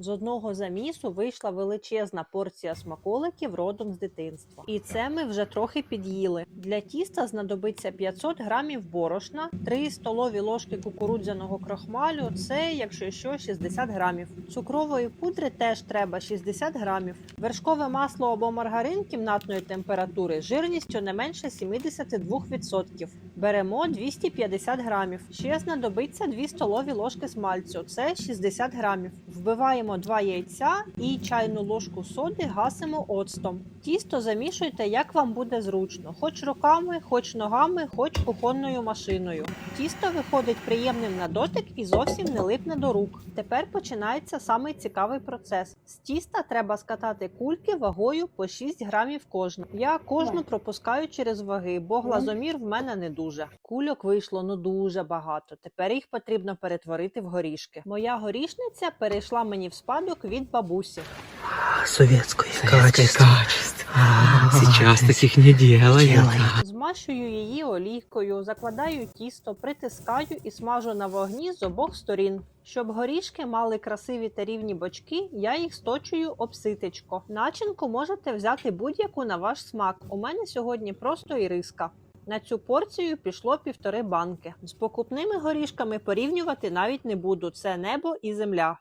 З одного замісу вийшла величезна порція смаколиків родом з дитинства. І це ми вже трохи під'їли. Для тіста знадобиться 500 грамів борошна, 3 столові ложки кукурудзяного крохмалю. Це, якщо що, 60 грамів. Цукрової пудри теж треба 60 грамів. Вершкове масло або маргарин кімнатної температури жирністю не менше 72%. Беремо 250 грамів. Ще знадобиться 2 столові ложки смальцю. Це 60 грамів. Вбиваємо 2 яйця і чайну ложку соди гасимо оцтом. Тісто замішуйте, як вам буде зручно, хоч руками, хоч ногами, хоч кухонною машиною. Тісто виходить приємним на дотик і зовсім не липне до рук. Тепер починається самий цікавий процес. З тіста треба скатати кульки вагою по 6 грамів кожна. Я кожну пропускаю через ваги, бо глазомір в мене не дуже. Кульок вийшло ну дуже багато. Тепер їх потрібно перетворити в горішки. Моя горішниця перейшла мені в спадок від бабусі. Советское качество. Сейчас таких не делают. делают. Змащую її олійкою, закладаю тісто, притискаю і смажу на вогні з обох сторін. Щоб горішки мали красиві та рівні бочки, я їх сточую об ситечко. Начинку можете взяти будь-яку на ваш смак. У мене сьогодні просто іриска. На цю порцію пішло півтори банки. З покупними горішками порівнювати навіть не буду. Це небо і земля.